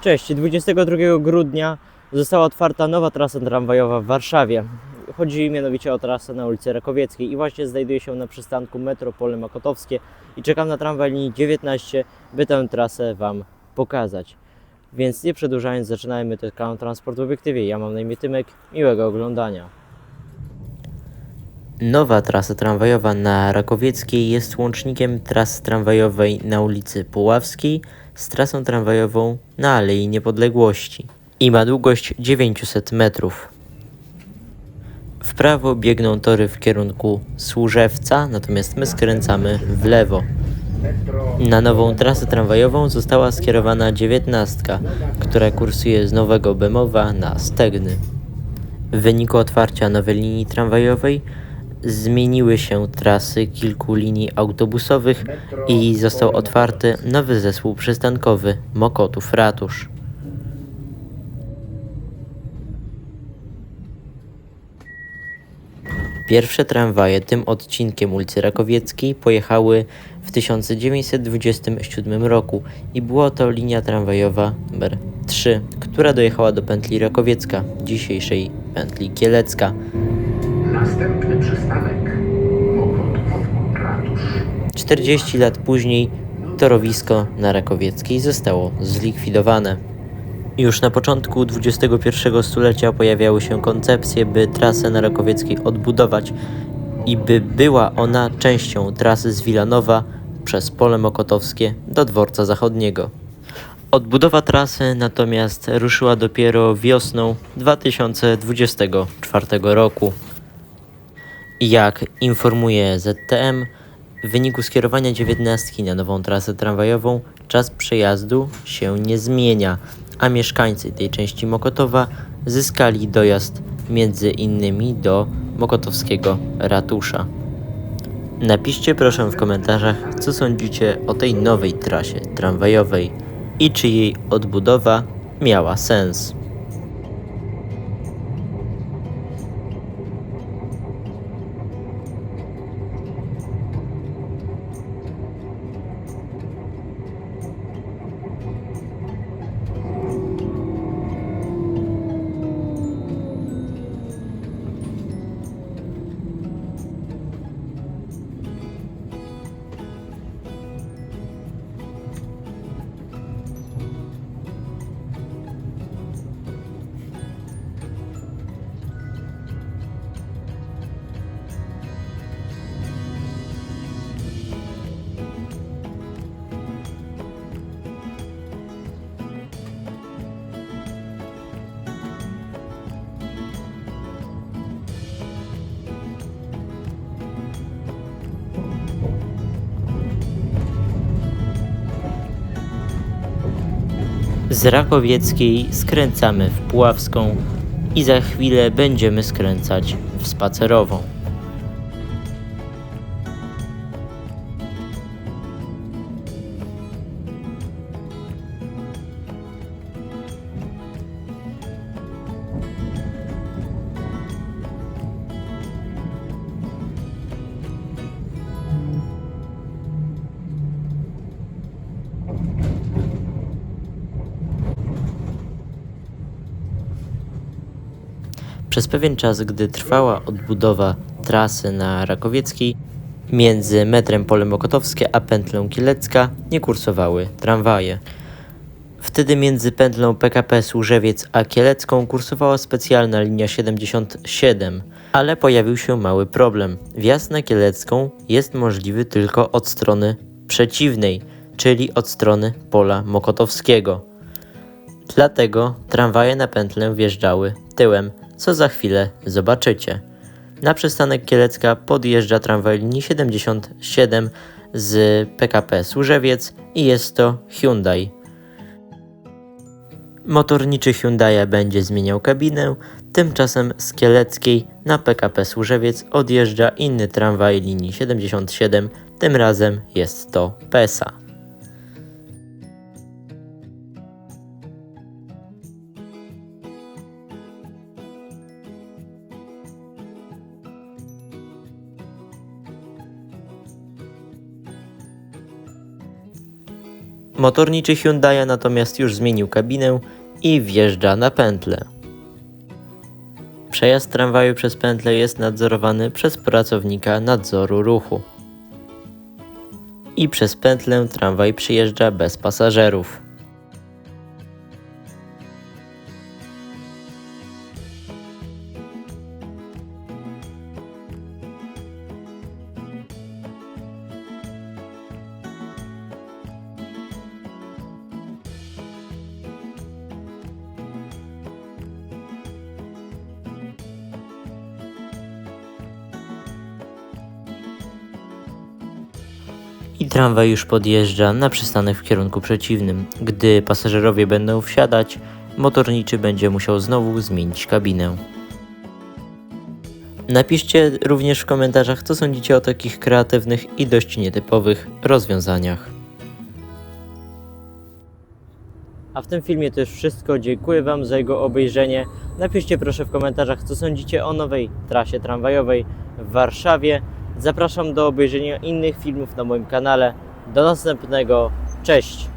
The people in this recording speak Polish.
Cześć, 22 grudnia została otwarta nowa trasa tramwajowa w Warszawie. Chodzi mianowicie o trasę na ulicy Rakowieckiej i właśnie znajduję się na przystanku Metropole Makotowskie i czekam na tramwaj linii 19, by tę trasę Wam pokazać. Więc nie przedłużając, zaczynajmy ten kanał Transport w obiektywie. Ja mam na imię Tymek, miłego oglądania. Nowa trasa tramwajowa na Rakowieckiej jest łącznikiem trasy tramwajowej na ulicy Puławskiej z trasą tramwajową na Alei Niepodległości i ma długość 900 metrów. W prawo biegną tory w kierunku Służewca, natomiast my skręcamy w lewo. Na nową trasę tramwajową została skierowana dziewiętnastka, która kursuje z Nowego Bemowa na Stegny. W wyniku otwarcia nowej linii tramwajowej zmieniły się trasy kilku linii autobusowych i został otwarty nowy zespół przystankowy Mokotów Ratusz. Pierwsze tramwaje tym odcinkiem ulicy Rakowieckiej pojechały w 1927 roku i była to linia tramwajowa numer 3, która dojechała do pętli Rakowiecka, dzisiejszej pętli Kielecka. Następny przystanek Mokotów Ratusz. 40 lat później torowisko na Rakowieckiej zostało zlikwidowane. Już na początku XXI stulecia pojawiały się koncepcje, by trasę na Rakowieckiej odbudować i by była ona częścią trasy z Wilanowa przez Pole Mokotowskie do Dworca Zachodniego. Odbudowa trasy natomiast ruszyła dopiero wiosną 2024 roku. Jak informuje ZTM, w wyniku skierowania dziewiętnastki na nową trasę tramwajową czas przejazdu się nie zmienia, a mieszkańcy tej części Mokotowa zyskali dojazd między innymi do Mokotowskiego Ratusza. Napiszcie proszę w komentarzach, co sądzicie o tej nowej trasie tramwajowej i czy jej odbudowa miała sens. Z Rakowieckiej skręcamy w Puławską i za chwilę będziemy skręcać w Spacerową. Przez pewien czas, gdy trwała odbudowa trasy na Rakowieckiej, między metrem Pole Mokotowskie a pętlą Kielecka nie kursowały tramwaje. Wtedy między pętlą PKP Służewiec a Kielecką kursowała specjalna linia 77, ale pojawił się mały problem. Wjazd na Kielecką jest możliwy tylko od strony przeciwnej, czyli od strony pola Mokotowskiego. Dlatego tramwaje na pętlę wjeżdżały tyłem, co za chwilę zobaczycie. Na przystanek Kielecka podjeżdża tramwaj linii 77 z PKP Służewiec i jest to Hyundai. Motorniczy Hyundai będzie zmieniał kabinę, tymczasem z Kieleckiej na PKP Służewiec odjeżdża inny tramwaj linii 77, tym razem jest to PESA. Motorniczy Hyundai natomiast już zmienił kabinę i wjeżdża na pętlę. Przejazd tramwaju przez pętlę jest nadzorowany przez pracownika nadzoru ruchu. I przez pętlę tramwaj przyjeżdża bez pasażerów. I tramwaj już podjeżdża na przystanek w kierunku przeciwnym. Gdy pasażerowie będą wsiadać, motorniczy będzie musiał znowu zmienić kabinę. Napiszcie również w komentarzach, co sądzicie o takich kreatywnych i dość nietypowych rozwiązaniach. A w tym filmie to już wszystko. Dziękuję Wam za jego obejrzenie. Napiszcie proszę w komentarzach, co sądzicie o nowej trasie tramwajowej w Warszawie. Zapraszam do obejrzenia innych filmów na moim kanale. Do następnego. Cześć!